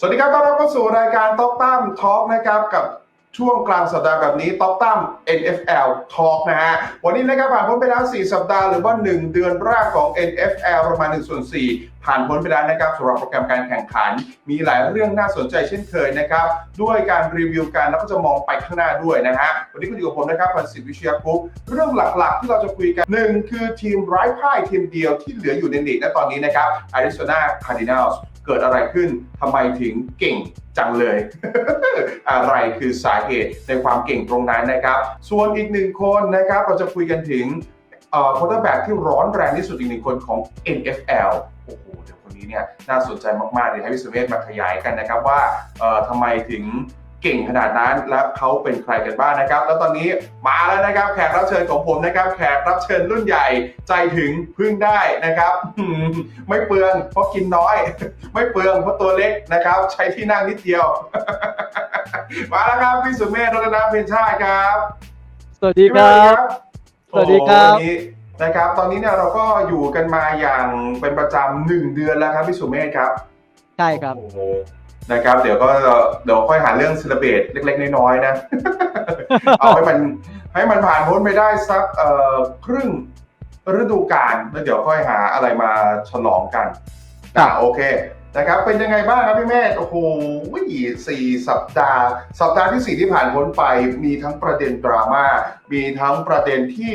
สวัสดีครับต้อนรับเข้าสู่รายการต็อกตั้มทอล์กนะครับกับช่วงกลางสัปดาห์แบบนี้ต็อกตั้ม NFL Talk นะฮะ วันนี้นะครับผ่านพ้นไปแล้ว 4 สัปดาห์หรือว่า 1 เดือนแรกของ NFL ประมาณ1ส่วน4ผ่านพ้นไปแล้วนะครับสำหรับโปรแกรมการแข่งขัน มีหลายเรื่องน่าสนใจเช่นเคยนะครับ ด้วยการรีวิวกันแล้วก็จะมองไปข้างหน้าด้วยนะฮะ วันนี้คุณอยู่กับผมนะครับพันศิษย์วิเชียคุปเรื่องหลักๆ ที่เราจะคุยกันหนึ่งคือทีมไร้พ่ายทีมเดียวที่เหลืออยู่ในลีกณตอนนี้นะครับ Arizona Cardinals เกิดอะไรขึ้นทำไมถึงเก่งจังเลย อะไรคือสาเหตุในความเก่งตรงนั้นนะครับ ส่วนอีกหนึ่งคนนะครับเราจะคุยกันถึงเอ่อ quarterback ที่ร้อนแรงที่สุดอีกหนึ่งคนของ NFL โอ้โหเดี๋ยวคนนี้เนี่ยน่าสนใจมากๆเลยให้พี่สุเมธมาขยายกันนะครับว่าทำไมถึง เก่งขนาดนั้น และเขาเป็นใครกันบ้างนะครับ แล้วตอนนี้มาแล้วนะครับแขกรับเชิญของผมนะครับ แขกรับเชิญรุ่นใหญ่ใจถึงพึ่งได้นะครับ ไม่เปลืองเพราะกินน้อย ไม่เปลืองเพราะตัวเล็กนะครับ ใช้ที่นั่งนิดเดียว มาแล้วครับพี่สุเมธรัตนเพนชาติครับ สวัสดีครับ สวัสดีครับโอ้โหวันนี้นะครับตอนนี้เนี่ยเราก็อยู่กันมาอย่างเป็นประจำหนึ่งเดือนแล้วครับพี่สุเมธครับ ใช่ครับโอ้โห นะครับ เดี๋ยวก็เดี๋ยวค่อยหาเรื่องเซเลเบรตเล็ก ๆ น้อยๆนะ เอาให้มันให้มันผ่านพ้นไปได้สักเอ่อครึ่งฤดูกาลแล้วเดี๋ยวค่อยหาอะไรมาฉลองกันครัอ่าบโอเคนะครับเป็นยังไงบ้างครับพี่เมธโอ้โหสี่สัปดาห์ สัปดาห์ที่สี่ที่ผ่านพ้นไป มีทั้งประเด็นดราม่า มีทั้งประเด็นที่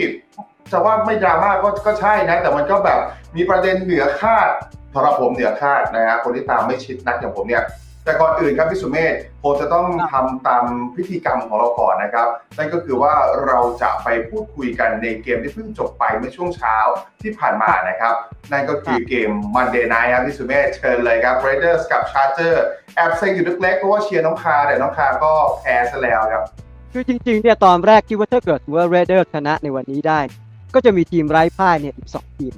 จะว่าไม่ดราม่าก็ก็ใช่นะ แต่มันก็แบบมีประเด็นเหนือคาดสำหรับผมเหนือคาดนะฮะคนที่ตามไม่ชิดนักอย่างผมเนี่ย แต่ก่อนอื่นครับพี่สุเมธผมจะต้องทำตามพิธีกรรมของเราก่อนนะครับ นั่นก็คือว่าเราจะไปพูดคุยกันในเกมที่เพิ่งจบไปเมื่อช่วงเช้าที่ผ่านมานะครับ นั่นก็คือเกม Monday Night ครับพี่สุเมธเชิญเลยครับ Raiders กับ Charger แอบเซ็งอยู่เล็กๆเพราะว่าเชียร์น้องคาแต่น้องคาก็แพ้ซะแล้วครับคือจริงๆเนี่ยตอนแรกคิดว่าถ้าเกิดสมมุติว่าเรเดอร์ชนะในวันนี้ได้ ก็จะมีทีมไร้พ่ายเนี่ยอีกสองทีม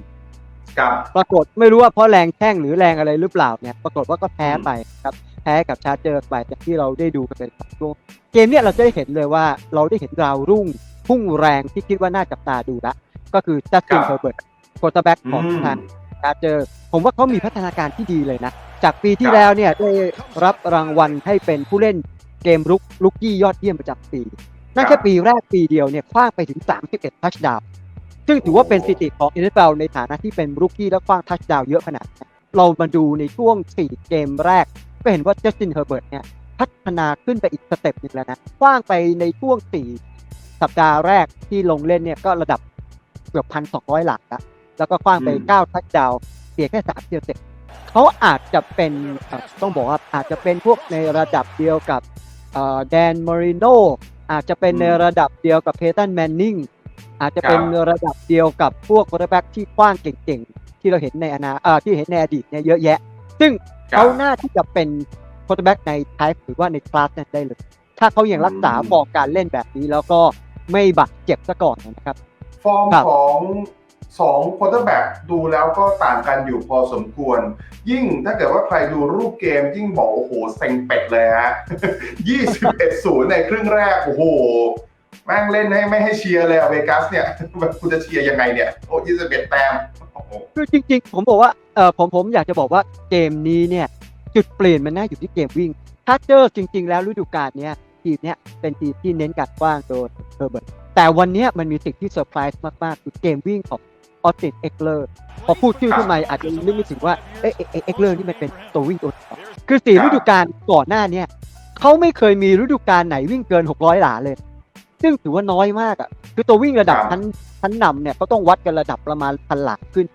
กับ ปรากฏไม่รู้ว่าเพราะแรงแข้งหรือแรงอะไรหรือเปล่าเนี่ยปรากฏว่าก็แพ้ไปครับแพ้กับชาร์เจอร์ไปจากที่เราได้ดูกันเป็นช่วงเกมเนี่ยเราจะได้เห็นเลยว่าเราได้เห็นดาวรุ่งพุ่งแรงที่คิดว่าน่าจับตาดูละก็คือจัสตินเฮอร์เบิร์ตโคตแบ็กของทางชาร์เจอร์ผมว่าเขามีพัฒนาการที่ดีเลยนะ จากปีที่แล้วเนี่ยได้รับรางวัลให้เป็นผู้เล่นเกมรุกลุกยี่ยอดเยี่ยมประจำปีนั่นแค่ปีแรกปีเดียวเนี่ยคว้างไปถึง 31ทัชดาวน์ ซึ่งถือว่าเป็นสถิติของ NFL ในฐานะที่เป็นรุกกี้และคว้างทัชดาวน์เยอะขนาดนี้เรามาดูในช่วง 4 เกมแรก ก็เห็นว่าจัสตินเฮอร์เบิร์ตเนี่ยพัฒนาขึ้นไปอีกสเต็ปหนึ่งแล้วนะคว้างไปในช่วง 4 สัปดาห์แรกที่ลงเล่นเนี่ยก็ระดับเกือบพันสองร้อยหลักแล้วแล้วก็คว้างไป 9 ทัชดาวน์เพียงแค่3เดียวเสร็จเขาอาจจะเป็นเอ่อต้องบอกว่าอาจจะเป็นพวกในระดับเดียวกับแดนมาริโนอาจจะเป็นในระดับเดียวกับเพตันแมนนิง อาจจะเป็นระดับเดียวกับพวกค u ร์ r แบ็กที่กว้างเก่งๆ ที่เราเห็นในอนาเอ่อที่เห็นในอดีตเนี่ยเยอะแยะ ซึ่งครับเขาน่าที่จะเป็นค u ร์ r แบ็กในไทป์หรือว่าในคลาสนั้นได้เลย ถ้าเขายังรักษาฟอร์มการเล่นแบบนี้แล้วก็ไม่บาดเจ็บซะก่อนนะครับ ฟอร์มครับของสองควอเตอร์แบ็กดูแล้วก็ต่างกันอยู่พอสมควร ยิ่งถ้าเกิดว่าใครดูรูปเกมยิ่งบอกโอ้โหเซ็งเป็ดเลยฮะ21ศูนย์ในครึ่งแรก โอ้โห แม่งเล่นให้ไม่ให้เชียร์เลยอะเวกัสเนี่ยแบบคุณจะเชียร์ยังไงเนี่ยโอ้21แต้มโอ้โหคือจริง ๆ ผมบอกว่าเออผมผมอยากจะบอกว่าเกมนี้เนี่ยจุดเปลี่ยนมันน่าอยู่ที่เกมวิ่งถ้าเจอจริง ๆ แล้วฤดูกาลเนี้ยทีมเนี้ยเป็นทีมที่เน้นการกว้างโดยเฮอร์เบิร์ตแต่วันเนี้ยมันมีสิ่งที่เซอร์ไพรส์มากๆคือเกมวิ่งของออสตินเอ็กเลอร์พอพูดชื่อขึ้นมาอาจจะนึกไม่ถึงว่าเอ๊ะเอ็กเลอร์นี่มันเป็นตัววิ่งตัวต่อคือสี่ฤดูกาลก่อนหน้าเนี้ยเขาไม่เคยมีฤดูกาลไหนวิ่งเกิน 600 หลาเลย ซึ่งถือว่าน้อยมากอะคือตัววิ่งระดับครับชั้นชั้นนำเนี่ยเขาต้องวัดกันระดับประมาณพันหลาขึ้น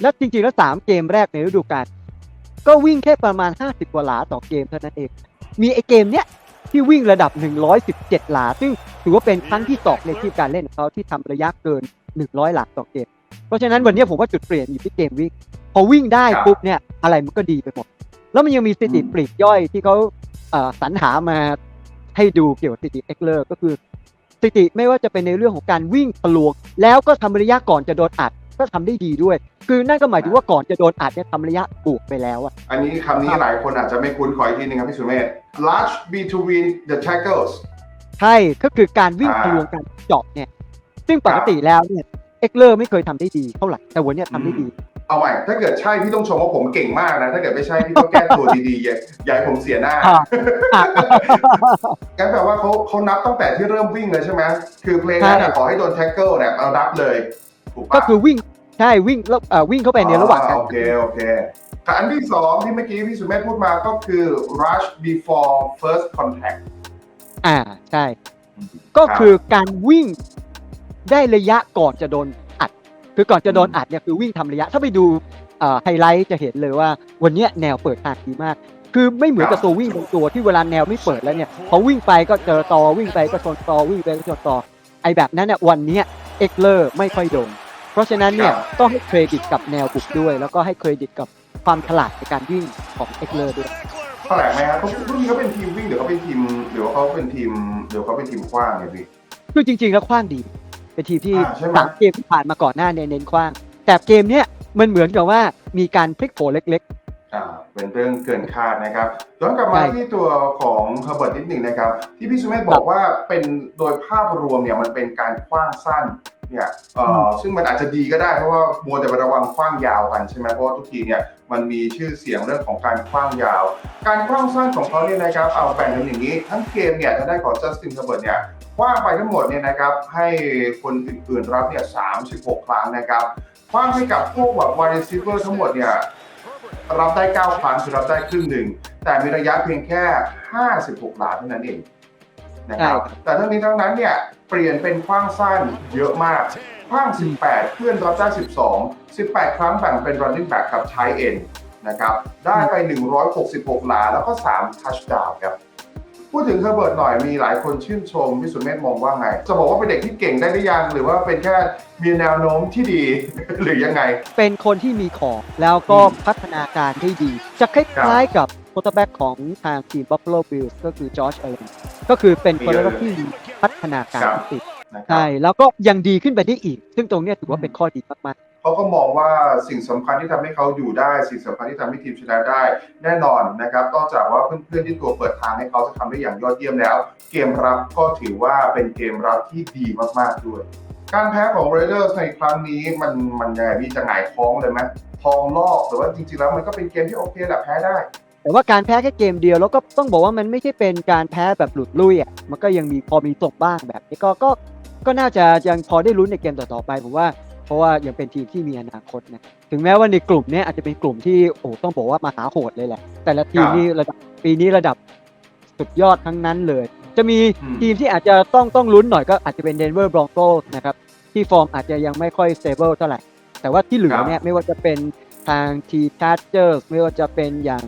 แล้วจริงๆแล้วสามเกมแรกในฤดูกาลก็วิ่งแค่ประมาณ 50 กว่าหลาต่อเกมเท่านั้นเอง มีไอเกมเนี้ยที่วิ่งระดับ 117 หลา ซึ่งถือว่าเป็นครั้งที่สองในที่การเล่นของเขาที่ทำระยะเกิน 100 หลาต่อเกม เพราะฉะนั้นวันนี้ผมว่าจุดเปลี่ยนอยู่ที่เกมวิ่ง พอวิ่งได้ครับปุ๊บเนี่ยอะไรมันก็ดีไปหมด แล้วมันยังมีสถิติอืมปลีกย่อยที่เขาเอ่อสรรหามาให้ดูเกี่ยวกับสถิติเอ็กเลอร์ก็คือ สถิติไม่ว่าจะเป็นในเรื่องของการวิ่งทะลวงแล้วก็ทำระยะก่อนจะโดนอัดก็ทำได้ดีด้วย คือนั่นก็หมายถึงว่าก่อนจะโดนอัดเนี่ยทำระยะบวกไปแล้วอะอันนี้คำนี้หลายคนอาจจะไม่คุ้นขออีกทีหนึงครับพี่สุเมธ large between the tackles ใช่ก็คือการวิ่งอ่าทะลวงการเจาะเนี่ย ซึ่งปกติแล้วเนี่ย เอ็กเลอร์ไม่เคยทำได้ดีเท่าไหร่ แต่วันเนี้ยทำได้ดี เอาใหม่ถ้าเกิดใช่พี่ต้องชมว่าผมเก่งมากนะถ้าเกิดไม่ใช่พี่ต้องแก้ตัวดีๆอย่าอย่าให้ผมเสียหน้าอ่าอะงั้นแปลว่าเขาเขานับตั้งแต่ที่เริ่มวิ่งเลยใช่ไหมคือเพลงนั้นน่ะใช่ขอให้โดนแท็กเกิลเนี่ยเอานับเลยถูกปะก็คือวิ่งใช่วิ่งแล้วเอ่อวิ่งเข้าไปในระหว่างการโอเคโอเคค่ะอันที่สองที่เมื่อกี้พี่สุเมธพูดมาก็คือ rush before first contact อ่าใช่ ก็คือการวิ่งได้ระยะก่อนจะโดนอัด คือก่อนจะโดนอัดเนี่ยคือวิ่งทำระยะ ถ้าไปดูไฮไลท์จะเห็นเลยว่าวันเนี้ยแนวเปิดทางดีมาก คือไม่เหมือนกับตัววิ่งบางตัวที่เวลาแนวไม่เปิดแล้วเนี่ยพอวิ่งไปก็เจอตอวิ่งไปก็ชนตอวิ่งไปก็ชนตอไอแบบนั้นเนี่ยวันเนี้ยเอ็กเลอร์ไม่ค่อยโดนเพราะฉะนั้นเนี่ยครับต้องให้เครดิตกับแนวบุกด้วย แล้วก็ให้เครดิตกับความฉลาดในการวิ่งของเอ็กเลอร์ด้วยเท่าไหร่ไหมครับเขาพวกนี้เขาเป็นทีมวิ่งหรือเขาเป็นทีมหรือว่าเขาเป็นทีมหรือเขาเป็นทีมคว้างเนี่ยพี่คือจริงๆแล้วคว้างดี เป็นทีมที่อ่าใช่ไหม สามเกมที่ผ่านมาก่อนหน้าเนี่ยเน้นคว้าง แต่เกมเนี้ยมันเหมือนกับว่ามีการพลิกโผเล็ก อ่าเป็นเรื่องเกินคาดนะครับย้อนกลับมาใช่ที่ตัวของเฮอร์เบิร์ตนิดหนึ่งนะครับ ที่พี่สุเมธบอกว่าเป็นโดยภาพรวมเนี่ยมันเป็นการคว้างสั้นเนี่ยเอ่อซึ่งมันอาจจะดีก็ได้เพราะว่ามัวแต่ไประวังคว้างยาวกันใช่ไหมเพราะว่าทุกทีเนี่ย มันมีชื่อเสียงเรื่องของการคว้างยาว การคว้างสั้นของเขาเนี่ยนะครับเอาแบ่งเป็นอย่างนี้ ทั้งเกมเนี่ยทางด้านของจัสตินเฮอร์เบิร์ตเนี่ยคว้างไปทั้งหมดเนี่ยนะครับให้คนอื่นๆรับเนี่ย36 ครั้งนะครับคว้างให้กับพวกแบบวาริซิเวอร์ทั้งหมดเนี่ยรับได้ 9 ครั้งคือรับได้ครึ่งหนึ่งแต่มีระยะเพียงแค่ 56 หลาเท่านั้นเอง นะครับใช่แต่ทั้งนี้ทั้งนั้นเนี่ยเปลี่ยนเป็นคว้างสั้นเยอะมากคว้าง 18เพื่อนรับได้12 18 ครั้งแบ่งเป็น running back กับ tight end นะครับได้ไป 166 หลาแล้วก็3 touchdown ครับพูดถึงเฮอร์เบิร์ตหน่อยมีหลายคนชื่นชมพี่สุเมธมองว่าไง จะบอกว่าเป็นเด็กที่เก่งได้หรือยัง หรือว่าเป็นแค่มีแนวโน้มที่ดี หรือยังไงๆเป็นคนที่มีของแล้วก็อืมพัฒนาการได้ดี จะคล้ายๆกับโคตแบ็กของทางทีม Buffalo Bills ก็คือจอร์จเอเลน ก็คือเป็นคนที่มีพัฒนาการที่ติดนะครับใช่แล้วก็ยังดีขึ้นไปได้อีก ซึ่งตรงเนี้ยถือว่าเป็นข้อดีมากเขาก็มองว่าสิ่งสำคัญที่ทำให้เขาอยู่ได้ สิ่งสำคัญที่ทำให้ทีมชนะได้ แน่นอนนะครับนอกจากว่าเพื่อนๆที่ตัวเปิดทางให้เขาจะทำได้อย่างยอดเยี่ยมแล้ว เกมรับก็ถือว่าเป็นเกมรับที่ดีมากๆด้วย การแพ้ของ Raiders ในครั้งนี้มันมันยังไงพี่จะหงายท้องเลยไหมทองลอกหรือว่าจริงๆแล้วมันก็เป็นเกมที่โอเคแหละแพ้ได้ๆ แต่ว่าการแพ้แค่เกมเดียวแล้วก็ต้องบอกว่ามันไม่ใช่เป็นการแพ้แบบหลุดลุ่ยอะมันก็ยังมีพอมีตกบ้างแบบนี้ก็ก็ก็น่าจะยังพอได้ลุ้นในเกมต่อๆไปผมว่าเพราะว่ายังเป็นทีมที่มีอนาคตนะถึงแม้ว่าในกลุ่มเนี้ยอาจจะเป็นกลุ่มที่โอ้ต้องบอกว่ามหาโหดเลยแหละ แต่ละทีมครับนี่ระดับปีนี้ระดับสุดยอดทั้งนั้นเลย จะมีอืมทีมที่อาจจะต้องต้องลุ้นหน่อยก็อาจจะเป็นเดนเวอร์บรองโกสนะครับที่ฟอร์มอาจจะยังไม่ค่อยสเตเบิลเท่าไหร่แต่ว่าที่เหลือเนี่ยไม่ว่าจะเป็นทางทีชาร์เจอร์ไม่ว่าจะเป็นอย่าง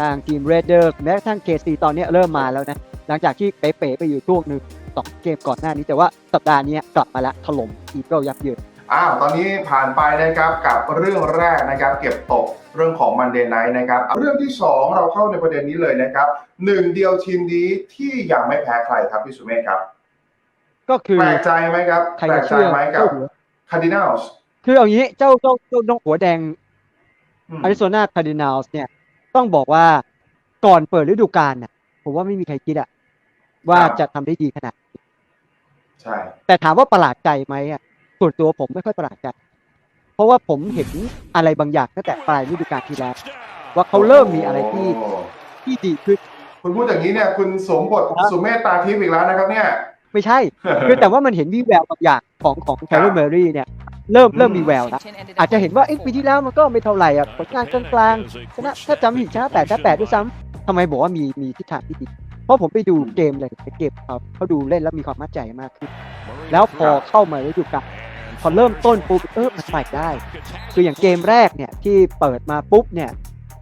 ทางทีมเรเดอร์แม้กระทั่งเคซีตอนเนี้ยเริ่มมาแล้วนะ หลังจากที่เป๋ๆไปอยู่ช่วงหนึ่งสองเกมก่อนหน้านี้แต่ว่าสัปดาห์นี้กลับมาแล้วถล่มอีเกิลยับเยินอ้าวตอนนี้ผ่านไปนะครับกับเรื่องแรกนะครับ เก็บตกเรื่องของ Monday Night นะครับ เรื่องที่ 2 เราเข้าในประเด็นนี้เลยนะครับหนึ่งเดียวทีมนี้ที่ยังไม่แพ้ใครครับพี่สุเมธครับ ก็คือแปลกใจไหมครับใครแปลจะกใจเชื่อไหมกับเจ้าหัว Cardinals คือเอางี้เจ้าเจ้าเจ้าน้องหัวแดงอืมอาริโซนาคาร์ดินาลส์เนี่ย ต้องบอกว่าก่อนเปิดฤดูกาลน่ะ ผมว่าไม่มีใครคิดอะว่าจะทำได้ดีขนาดนี้ใช่แต่ถามว่าประหลาดใจไหมอะส่วนตัวผมไม่ค่อยประหลาดใจ เพราะว่าผมเห็นอะไรบางอย่างตั้งแต่ปลายฤดูกาลที่แล้ว ว่าเขาเริ่มมีอะไรที่โที่ดีขึ้น คุณพูดอย่างนี้เนี่ย คุณสวมบทครับสุเมธตาทิพย์อีกแล้วนะครับเนี่ย ไม่ใช่ คือแต่ว่ามันเห็นวิแววบางอย่างของของแคลร์เมอรี่เนี่ย เริ่มเริ่มมีแววแล้วอาจจะเห็นว่าเอ๊ะปีที่แล้วมันก็ไม่เท่าไหร่อะผลงานกลางๆชนะถ้าจำไม่ผิดชนะแปดชนะแปดด้วยซ้ำทำไมบอกว่ามีมีทิศทางที่ดีเพราะผมไปดูเกมเลยเกมเขาเขาดูเล่นแล้วมีความมั่นใจมากขึ้นแล้วพอเข้ามาฤดูกาลพอเริ่มต้นปุ๊บเออมันไปได้ คืออย่างเกมแรกเนี่ยที่เปิดมาปุ๊บเนี่ย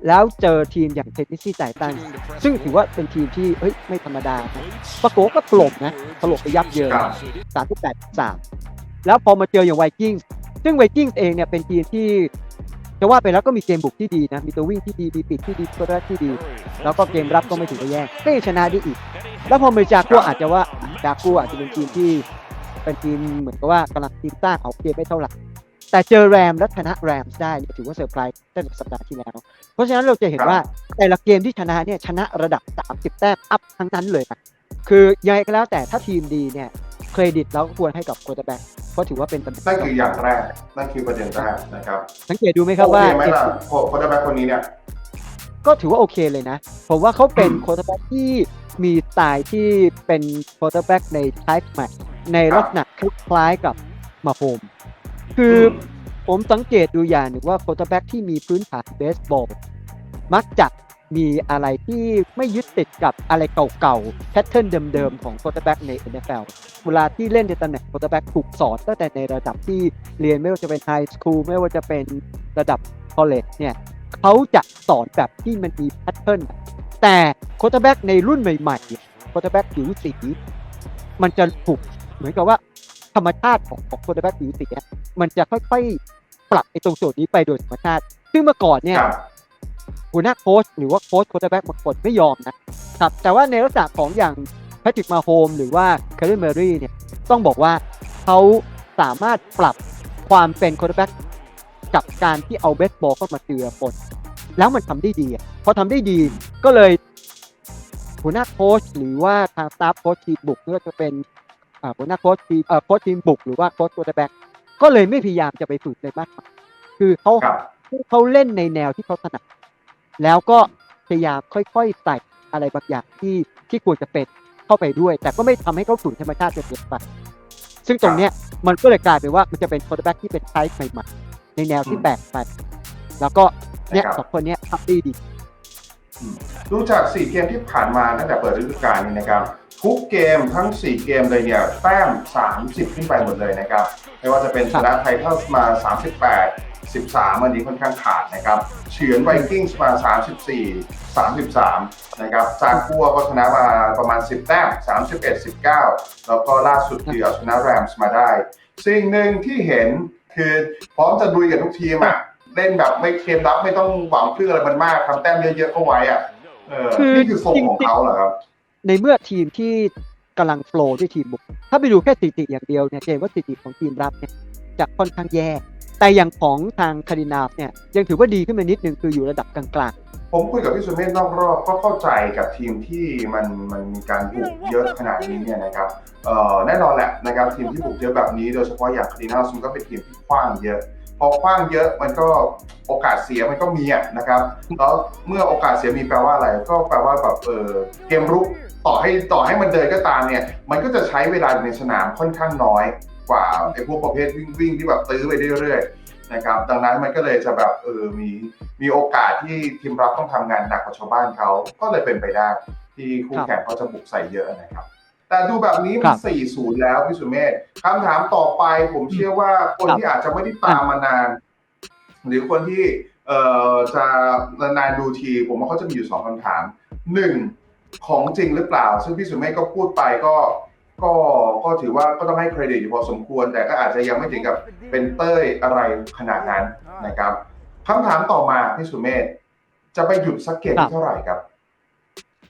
แล้วเจอทีมอย่างเทนนิสซีไททันซึ่งถือว่าเป็นทีมที่เฮ้ยไม่ธรรมดานะปรากฏว่าก็ถล่มนะถล่มไปยับเยินครับสามสิบแปดสามแล้วพอมาเจออย่างไวกิ้งซึ่งไวกิ้งเองเนี่ยเป็นทีมที่จะว่าไปแล้วก็มีเกมบุกที่ดีนะ มีตัววิ่งที่ดี มีปีกที่ดีตัวแรกที่ดี แล้วก็เกมรับก็ไม่ถือว่าแย่ก็ยังชนะได้อีก แล้วพอเมจากัวอาจจะว่าจากัวอาจจะเป็นทีมที่เป็นทีมเหมือนกับว่ากำลังทีมสร้างเอาเกมไม่เท่าไหร่ แต่เจอแรมและชนะแรมส์ได้เนี่ยถือว่าเซอร์ไพรส์ตั้งแต่สัปดาห์ที่แล้ว เพราะฉะนั้นเราจะเห็นว่าแต่ละเกมที่ชนะเนี่ยชนะระดับ 30 แต้มอัพทั้งนั้นเลยนะคือยังไงก็แล้วแต่ถ้าทีมดีเนี่ยเครดิตเราก็ควรให้กับโคตแบ็กเพราะถือว่าเป็นตำแหน่งนั่นคืออย่างแรกนั่นคือประเด็นแรกนะครับสังเกตดูไหมครับว่าโอเคไหมล่ะโค้ชแบ็คคนนี้เนี่ยก็ถือว่าโอเคเลยนะ ผมว่าเขาเป็นอืมโค t แบ็กที่มีสไตล์ที่เป็นโค t แบ็กใน type ใหม่ในลักษณะคล้ายๆกับมาโฮม คืออผมสังเกตดูอย่างหนึ่งว่าโค t แบ็กที่มีพื้นฐานเบสบอลมักจะมีอะไรที่ไม่ยึดติดกับอะไรเก่าๆ แพทเทิร์นเดิมๆ ของโค t แบ็กใน NFL เวลาที่เล่นในตำแหน่งโค t แบ็กถูกสอนตั้งแต่ในระดับที่เรียนไม่ว่าจะเป็นไฮสคูลไม่ว่าจะเป็นระดับคอลเลจเนี่ยเขาจะสอนแบบที่มันมีแพทเทิร์นแต่โค t แบ็กในรุ่นใหม่ๆโค t แบ็กผิวสีมันจะถูกเหมือนกับว่า ธรรมชาติของของโค t แบ็กผิวสีอะมันจะค่อยๆ ปรับไอ้ตรงส่วนนี้ไปโดยธรรมชาติ ซึ่งเมื่อก่อนเนี่ยครับหัวหน้าโค้ชหรือว่าโค้ชโค t แบ็กบางคนไม่ยอมนะครับ แต่ว่าในลักษณะของอย่างแพทริกมาโฮมหรือว่าแคลริเมอรี่เนี่ยต้องบอกว่าเขาสามารถปรับความเป็นโค t แบ็กกับการที่เอาเบสบอลเข้ามาเจือปนแล้วมันทำได้ดีอะพอทำได้ดีก็เลยหัวหน้าโค้ชหรือว่าทางสตาฟโค้ชทีมบุกไม่ว่าจะเป็นอ่า หัวหน้าโค้ชทีมเอ่อโค้ชทีมบุกหรือว่าโค้ชโค t แบ็กก็เลยไม่พยายามจะไปฝึกในบ้านเขาคือเขาครับเขาเล่นในแนวที่เขาถนัดแล้วก็พยายามค่อยๆใส่อะไรบางอย่างที่ที่ควรจะเป็นเข้าไปด้วย แต่ก็ไม่ทำให้เขาฝืนธรรมชาติจนเกินไปซึ่งตรงเนี้ยมันก็เลยกลายเป็นว่ามันจะเป็นโค t แบ็กที่เป็นไทป์ใหม่ๆในแนวที่อืมแปลกไปแล้วก็เนี่ยนะครับสองคนเนี้ยทำได้ดีดูจาก4เกมที่ผ่านมาตั้งแต่เปิดฤดูกาลนี้นะครับ ทุกเกมทั้ง 4 เกมเลยเนี่ยแต้ม 30 ขึ้นไปหมดเลยนะครับ ไม่ว่าจะเป็นชนะไททัลส์มา 38 13 อันนี้ค่อนข้างขาดนะครับเฉือนไวกิ้งส์มา 34 33 นะครับจากกัวก็ชนะมาประมาณ 10 แต้ม 31 19 แล้วก็ล่าสุดคือเอาชนะแรมส์มาได้ สิ่งหนึ่งที่เห็นคือพร้อมจะดุยกับทุกทีมอะเล่นแบบไม่เกมรับไม่ต้องหวังพึ่งอะไรมันมากทำแต้มเยอะๆเข้าไว้อะเออคือนี่คือทรงของจริงๆเขาเหรอครับ ในเมื่อทีมที่กำลังโฟล์ด้วยทีมบุก ถ้าไปดูแค่สถิติอย่างเดียวเนี่ยเห็นว่าสถิติของทีมรับเนี่ยจะค่อนข้างแย่ แต่อย่างของทางคารินาฟเนี่ยยังถือว่าดีขึ้นมานิดนึงคืออยู่ระดับกลางผมคุยกับพี่สุเมธนอกรอบก็เข้าใจกับทีมที่มันมันมีการบุกเยอะขนาดนี้เนี่ยนะครับเอ่อแน่นอนแหละนะครับทีมที่บุกเยอะแบบนี้โดยเฉพาะอย่างคารินาลมันก็เป็นทีมที่คว้างเยอะ พอคว้างเยอะมันก็โอกาสเสียมันก็มีอะนะครับแล้วเมื่อโอกาสเสียมีแปลว่าอะไร ก็แปลว่าแบบเออเกมรุกต่อให้ต่อให้มันเดินก็ตามเนี่ย มันก็จะใช้เวลาอยู่ในสนามค่อนข้างน้อยกว่าไอ้พวกประเภทวิ่งวิ่งที่แบบตื้อไปเรื่อยๆนะครับดังนั้นมันก็เลยจะแบบเออมีมีโอกาสที่ทีมรับต้องทำงานหนักกว่าชาวบ้านเขาก็เลยเป็นไปได้ที่คู่แข่งเขาจะบุกใส่เยอะนะครับ แต่ดูแบบนี้คมัรันบ4-0แล้วพี่สุเมธคำถามต่อไปผมเชื่อว่าคนครับที่อาจจะไม่ได้ตามมานาน หรือคนที่เอ่อจะนานๆดูที ผมว่าเขาจะมีอยู่สองคำถามหนึ่งของจริงหรือเปล่า ซึ่งพี่สุเมธก็พูดไปก็ก็ก็ถือว่าก็ต้องให้เครดิตอยู่พอสมควร แต่ก็อาจจะยังไม่ถึงกับเป็นเต้ยอะไรขนาดนั้นนะครับคำถามต่อมาพี่สุเมธจะไปหยุดสักเกมที่เท่าไหร่ครับๆ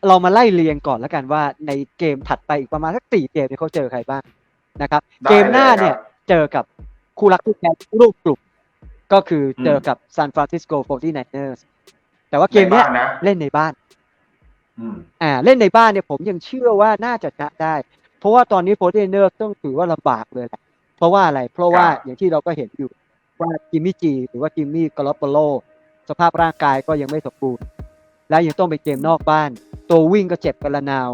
เรามาไล่เรียงก่อนแล้วกันว่าในเกมถัดไปอีกประมาณสักสี่เกมเนี่ยเขาเจอใครบ้างนะครับได้เกมหน้าเลยครับเนี่ยเจอกับคู่รักคู่แข่งรูปกลุ่ม ก็คืออมเจอกับซานฟรานซิสโก 49ers แต่ว่าเกมในเนี้ยบ้านนะเล่นในบ้านอืมอ่าเล่นในบ้านเนี่ยผมยังเชื่อว่าน่าจะชนะได้ เพราะว่าตอนนี้โฟร์เทเนอร์ต้องถือว่าลำบากเลยแหละเพราะว่าอะไร เพราะว่าครับอย่างที่เราก็เห็นอยู่ว่าจิมมี่จี หรือว่าจิมมี่กอลอปโปโลสภาพร่างกายก็ยังไม่สมบูรณ์ และยังต้องไปเกมนอกบ้าน ตัววิ่งก็เจ็บกันละนาว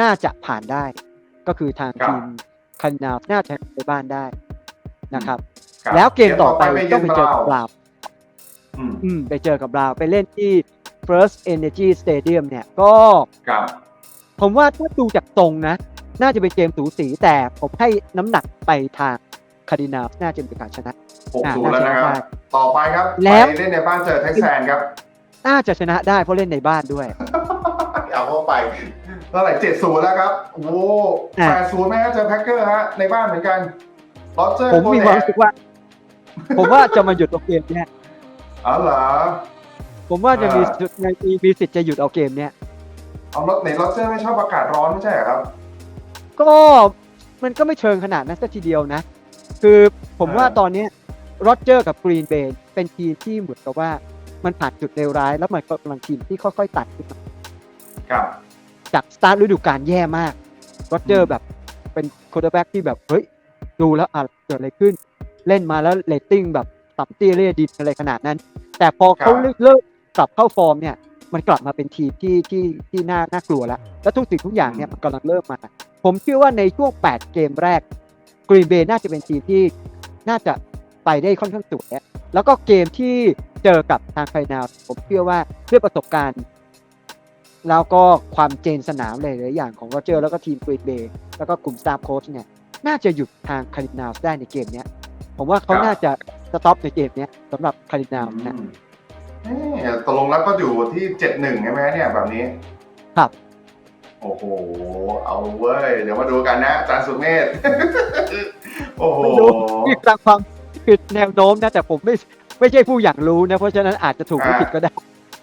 น่าจะผ่านได้ ก็คือทางครับทีมคันนาวน่าจะในบ้านได้นะครับครับแล้วเกมต่อไปม่ต้องไปเจอกับบเยืนราวน์อืมอืมไปเจอกับบราวน์ไปเล่นที่ First Energy Stadium เนี่ยก็ครับผมว่าถ้าดูจากตรงนะ น่าจะเป็นเกมสูสีแต่ผมให้น้ำหนักไปทางคาร์ดินาลน่าจะเป็นการชนะหกอ่าศูนย์แล้วนะครับน่าจะได้ต่อไปครับแล้วไปเล่นในบ้านเจอเท็กซันครับ น่าจะชนะได้เพราะเล่นในบ้านด้วย เอาเข้าไปเท่าไหร่เจ็ดศูนย์แล้วครับ โอ้โหอะ แปดศูนย์ไหมฮะเจอแพ็คเกอร์ฮะ ในบ้านเหมือนกันลอเจอร์ผมมีความรู้สึกว่า ผมว่าจะมาหยุดตรงเกมเนี่ยอ๋อเหรอ ผมว่าจะมีอ่าสิทธิ์ในมีสิทธิ์จะหยุดเอาเกมเนี้ยเอารถในรถเจอร์ไม่ชอบอากาศร้อนไม่ใช่เหรอครับ ก็มันก็ไม่เชิงขนาดนั้นสักทีเดียวนะ คือผมว่าอ่า ตอนเนี้โรเจอร์กับกรีนเบย์เป็นทีมที่เหมือนกับว่า มันผ่านจุดเลวร้าย แล้วมันก็กำลังทีมที่ค่อยๆตัดขึ้นมาครับจากสตาร์ทฤดูกาลแย่มากโรเจอร์แบบเป็นโคดแบ็กที่แบบเฮ้ยดูแล้วอะเกิดอะไรขึ้น เล่นมาแล้วเรตติ้งแบบต่ำเตี้ยเรียดินอะไรขนาดนั้น แต่พอเขาครับเลิกกลับเข้าฟอร์มเนี่ย มันกลับมาเป็นทีมที่ที่ที่น่าน่ากลัวแล้ว แล้วทุกสิ่งทุกอย่างเนี่ยมันกำลังเริ่มมา ผมเชื่อว่าในช่วง 8 เกมแรกกรีนเบย์น่าจะเป็นทีมที่น่าจะไปได้ค่อนข้างสวยอะแล้วก็เกมที่ เจอกับทางไฟนาวผมเชื่อว่าด้วยประสบการณ์ แล้วก็ความเจนสนามหลายๆอย่างของโรเจอร์แล้วก็ทีมกรีนเบย์แล้วก็กลุ่มสตาฟโค้ชเนี่ย น่าจะหยุดทางคารินาวได้ในเกมเนี้ย ผมว่าเขาครับน่าจะสต็อปในเกมเนี้ยสำหรับคารินาวนะอืมเอ๊ะตกลงแล้วก็อยู่ที่เจ็ดหนึ่งใช่ไหมเนี่ยแบบนี้ ครับโอ้โห เอาเว้ย เดี๋ยวมาดูกันนะอาจารย์สุเมธ โอ้โหไม่รู้นี่ตามความคือแนวโน้มนะ แต่ผมไม่ ไม่ใช่ผู้อย่างรู้นะ เพราะฉะนั้นอาจจะถูกหรือผิดก็ได้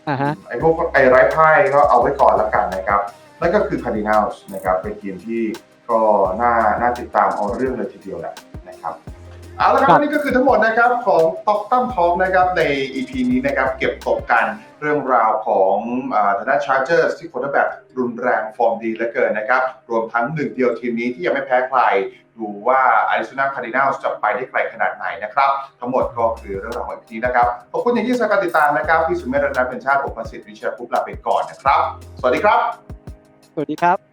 อ่าฮะไอ้พวกไอ้ไร้ไพ่ก็เอาไว้ก่อนแล้วกันนะครับ นั่นก็คือคาร์ดินัลส์นะครับเป็นทีมที่ก็น่าน่าติดตามเอาเรื่องเลยทีเดียวแหละนะครับ เอาละคครัรับบนี่ก็คือทั้งหมดนะครับของต็อกตั้มทอ k นะครับใน EP นี้นะครับเก็บตกกันเรื่องราวของธนาชาร์เจอร์ที่คนแบบรุนแรงฟอร์มดีเหลือเกินนะครับ รวมทั้งหนึ่งเดียวทีมนี้ที่ยังไม่แพ้ใคร ดูว่าอาริโซนาคาร์ดินัลส์จะไปได้ไกลขนาดไหนนะครับ ทั้งหมดก็คือเรื่องราวของ EP นี้นะครับ ขอบคุณอย่างยิ่งสำหรับการติดตามนะครับพี่สุเมธรัตนเป็นชาติผมประสิทธิ์วิเชียรพุทธลาไปก่อนนะครับ สวัสดีครับ สวัสดีครับ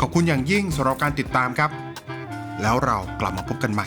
ขอบคุณอย่างยิ่งสำหรับการติดตามครับ แล้วเรากลับมาพบกันใหม่